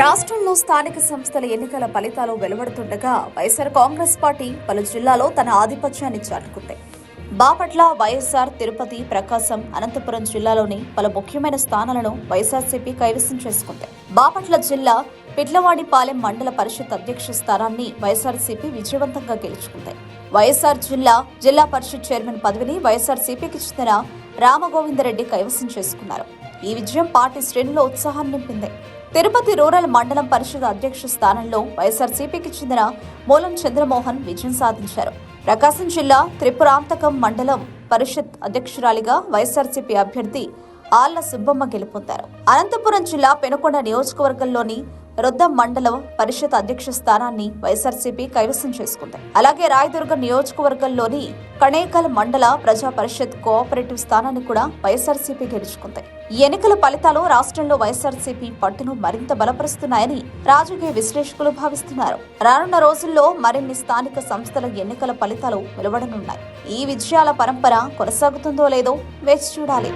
రాష్ట్రంలో స్థానిక సంస్థల ఎన్నికల ఫలితాలు వెలువడుతుండగా వైఎస్ఆర్ కాంగ్రెస్ పార్టీ పలు జిల్లాలో తన ఆధిపత్యాన్ని చాటుకుంది. బాపట్ల వైఎస్ఆర్ తిరుపతి ప్రకాశం అనంతపురం జిల్లాలోని పలు ముఖ్యమైన స్థానాలను వైఎస్ఆర్సీపీ కైవసం చేసుకుంది. బాపట్ల జిల్లా పిట్లవాడిపాలెం మండల పరిషత్ అధ్యక్ష స్థానాన్ని వైఎస్ఆర్సీపీ విజయవంతంగా గెలుచుకుంది. వైఎస్ఆర్ జిల్లా జిల్లా పరిషత్ చైర్మన్ పదవిని వైఎస్ఆర్సీపీకి చెందిన రామగోవిందరెడ్డి కైవసం చేసుకున్నారు. ఈ విజయం పార్టీ శ్రేణుల్లో ఉత్సాహాన్ని నింపింది. తిరుపతి రూరల్ మండలం పరిషత్ అధ్యక్ష స్థానంలో వైఎస్ఆర్సీపీకి చెందిన మూలం చంద్రమోహన్ విజయం సాధించారు. ప్రకాశం జిల్లా త్రిపురాంతకం మండలం పరిషత్ అధ్యక్షురాలిగా వైఎస్ఆర్సీపీ అభ్యర్థి ఆళ్ళ సుబ్బమ్మ గెలుపొందారు. అనంతపురం జిల్లా పెనుకొండ నియోజకవర్గంలోని రొద్దం మండలం పరిషత్ అధ్యక్ష స్థానాన్ని వైఎస్ఆర్సీపీ కైవసం చేసుకుంది. అలాగే రాయదుర్గ నియోజకవర్గంలోని కణేకల్ మండల ప్రజా పరిషత్ కోఆపరేటివ్ స్థానాన్ని కూడా వైఎస్ఆర్సీపీ గెలుచుకుంది. ఈ ఎన్నికల ఫలితాలు రాష్ట్రంలో వైఎస్ఆర్సీపీ పట్టును మరింత బలపరుస్తున్నాయని రాజకీయ విశ్లేషకులు భావిస్తున్నారు. రానున్న రోజుల్లో మరిన్ని స్థానిక సంస్థల ఎన్నికల ఫలితాలు వెలువడనున్నాయి. ఈ విజయాల పరంపర కొనసాగుతుందో లేదో వేచి చూడాలి.